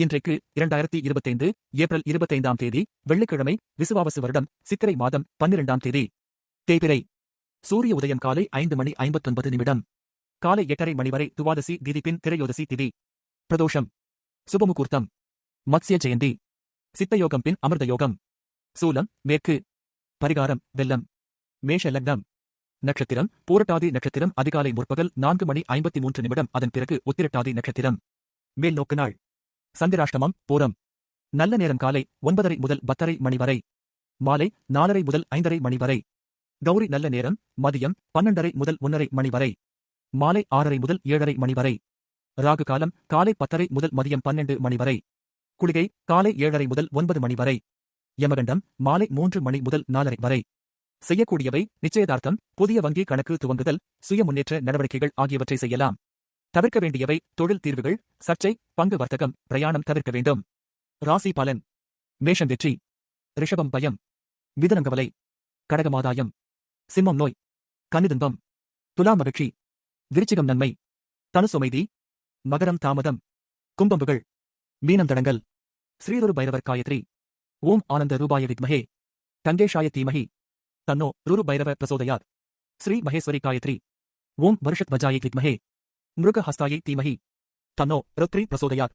இன்றைக்கு இரண்டாயிரத்தி இருபத்தைந்து ஏப்ரல் இருபத்தைந்தாம் தேதி வெள்ளிக்கிழமை விசுவாவசு வருடம் சித்திரை மாதம் பன்னிரெண்டாம் தேதி. தேய்பிரை. சூரிய உதயம் காலை ஐந்து மணி ஐம்பத்தொன்பது நிமிடம். காலை எட்டரை மணி வரை துவாதசி திதிப்பின் திரையோதசி திதி. பிரதோஷம். சுபமுகூர்த்தம். மத்ஸ்ய ஜெயந்தி. சித்தயோகம் பின் அமிர்த யோகம் சூலம் மேற்கு. பரிகாரம் வெல்லம் மேஷ லக்னம். நட்சத்திரம் பூரட்டாதி நட்சத்திரம் அதிகாலை முற்பகல் நான்கு மணி ஐம்பத்தி மூன்று நிமிடம் அதன் பிறகு உத்திரட்டாதி நட்சத்திரம். மேல் நோக்கு நாள். சந்திராஷ்டமம் பூரம். நல்ல நேரம் காலை ஒன்பதரை முதல் பத்தரை மணி வரை. மாலை நாலரை முதல் ஐந்தரை மணி வரை. கௌரி நல்ல நேரம் மதியம் பன்னெண்டரை முதல் ஒன்னரை மணி வரை. மாலை ஆறரை முதல் ஏழரை மணி வரை. ராகு காலம் காலை பத்தரை முதல் மதியம் பன்னெண்டு மணி வரை. குளிகை காலை ஏழரை முதல் ஒன்பது மணி வரை. யமகண்டம் மாலை மூன்று மணி முதல் நாலரை வரை. செய்யக்கூடியவை நிச்சயதார்த்தம் புதிய வங்கி கணக்கு துவங்குதல் சுய முன்னேற்ற நடவடிக்கைகள் ஆகியவற்றை செய்யலாம். தவிர்க்க வேண்டியவை தொழில் தீர்வுகள் சர்ச்சை பங்கு வர்த்தகம் பிரயாணம் தவிர்க்க வேண்டும். ராசி பலன். மேஷம் வெற்றி. ரிஷபம் பயம். மிதனங்கவலை கடகமாதாயம் சிம்மம் நோய். கன்னிதுன்பம். துலாம் மகிழ்ச்சி. விருச்சிகம் நன்மை. தனுசுமைதி மகரம் தாமதம். கும்பம்புகள். மீனம் தடங்கல் பைரவர் காயத்ரி. ஓம் ஆனந்த ரூபாய வித்மஹே தங்கேஷாய தீமஹி தன்னோ ருரு பைரவ பிரசோதயாத். ஸ்ரீ மகேஸ்வரி காயத்ரி. ஓம் வருஷத் வஜாயை வித்மஹே மிருகஹஸ்தாயை தீமஹி தன்னோ ருத்ரி பிரசோதயாத்